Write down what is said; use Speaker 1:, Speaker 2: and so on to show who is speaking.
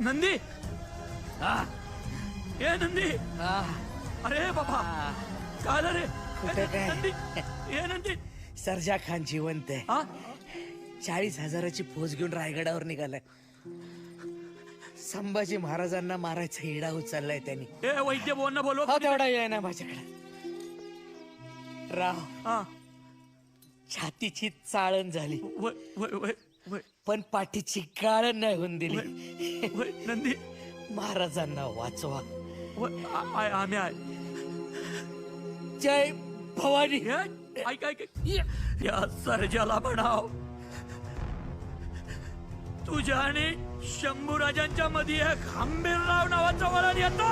Speaker 1: नंदी!
Speaker 2: हा,
Speaker 1: ए नंदी!
Speaker 2: हा,
Speaker 1: अरे बाबा! झालं रे
Speaker 3: कुठं काय?
Speaker 1: नंदी! ए नंदी!
Speaker 3: सरजा खान जिवंत आहे.
Speaker 1: हा?
Speaker 3: चाळीस हजाराची फौज घेऊन रायगडावर निघालाय. संभाजी महाराजांना मारायचा हिडा उचललाय त्यांनी.
Speaker 1: ए वैद्य बोलणं बोलव
Speaker 3: हो तेवढा वेळ ना माझ्याकडे. राव
Speaker 1: हा.
Speaker 3: छातीची चाळण झाली. पण पाठीची गाळण नाही होऊन दिली.
Speaker 1: नंदी.
Speaker 3: महाराजांना वाचवा.
Speaker 1: आय आम्ही
Speaker 3: जय भवानी.
Speaker 1: ऐक ऐक या सर्जाला म्हणाव. तुझ्या आणि शंभूराजांच्या मध्ये एक हंबीरराव नावाचा वरण येतो